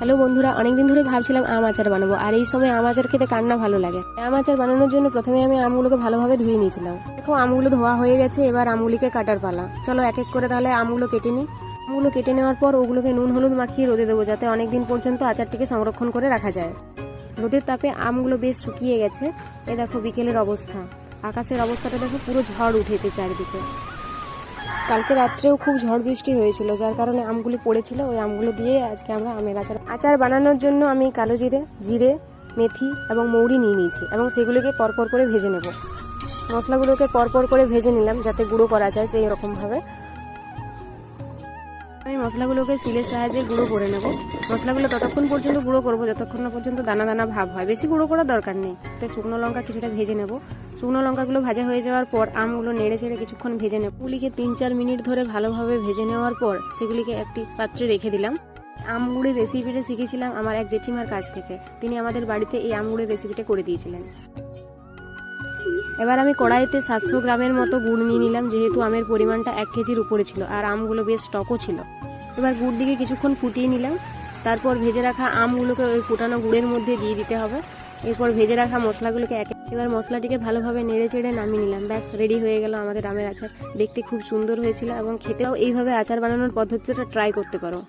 Hello বন্ধুরা, অনেকদিন ধরে ভাবছিলাম আম আচার বানাবো, আর এই সময় আম আচার খেতে কান্না ভালো লাগে? আম আচার বানানোর জন্য প্রথমে আমি আমগুলোকে ভালোভাবে ধুয়ে নিয়েছিলাম। দেখো, আমগুলো ধোয়া হয়ে গেছে, এবার আমগুলিকে কাটার পালা। চলো এক এক করে তাহলে আমগুলো কেটে নিই। আমগুলো কেটে নেওয়ার পর ওগুলোকে নুন হলুদ মাখিয়ে রোদে দেবো, যাতে অনেকদিন পর্যন্ত আচারটিকে সংরক্ষণ করে রাখা যায়। রোদের তাপে আমগুলো বেশ শুকিয়ে গেছে। এ দেখো, বিকেলের অবস্থা। আকাশের অবস্থাটা দেখো, পুরো ঝড় উঠেছে চারিদিকে। কালকে রাত্রেও খুব ঝড় বৃষ্টি হয়েছিল, যার কারণে আমগুলি পড়েছিল। ওই আমগুলো দিয়ে আজকে আমরা আমের আচার আচার বানানোর জন্য আমি কালো জিরে জিরে, মেথি এবং মৌরি নিয়ে নিয়েছি এবং সেগুলিকে পরপর করে ভেজে নেব। মশলাগুলোকে পরপর করে ভেজে নিলাম যাতে গুঁড়ো করা যায় সেই রকমভাবে। আমি মশলাগুলোকে সিলের সাহায্যে গুঁড়ো করে নেব। মশলাগুলো ততক্ষণ পর্যন্ত গুঁড়ো করব, যতক্ষণ না পর্যন্ত দানা দানা ভাব হয়। বেশি গুঁড়ো করার দরকার নেই। তো শুকনো লঙ্কা কিছুটা ভেজে নেব। শুকনো লঙ্কাগুলো ভাজা হয়ে যাওয়ার পর আমগুলো নেড়ে চেড়ে কিছুক্ষণ ভেজে নেব। পুলিকে তিন চার মিনিট ধরে ভালোভাবে ভেজে নেওয়ার পর সেগুলিকে একটি পাত্রে রেখে দিলাম। আমগুড়ির রেসিপিটা শিখেছিলাম আমার এক জেঠিমার কাছ থেকে। তিনি আমাদের বাড়িতে এই আমগুড়ির রেসিপিটা করে দিয়েছিলেন। এবার আমি কড়াইতে সাতশো গ্রামের মতো গুড় নিয়ে নিলাম, যেহেতু আমের পরিমাণটা এক কেজির উপরে ছিল, আর আমগুলো বেশ টকও ছিল। এবার গুড় দিকে কিছুক্ষণ ফুটিয়ে নিলাম। তারপর ভেজে রাখা আমগুলোকে ওই ফুটানো গুড়ের মধ্যে দিয়ে দিতে হবে। এরপর ভেজে রাখা মশলাগুলোকে এক এবার মশলাটিকে ভালোভাবে নেড়ে চেড়ে নামিয়ে নিলাম। ব্যাস রেডি হয়ে গেল আমাদের আমের আচার। দেখতে খুব সুন্দর হয়েছিল এবং খেতেও এইভাবে আচার বানানোর পদ্ধতিটা ট্রাই করতে পারো।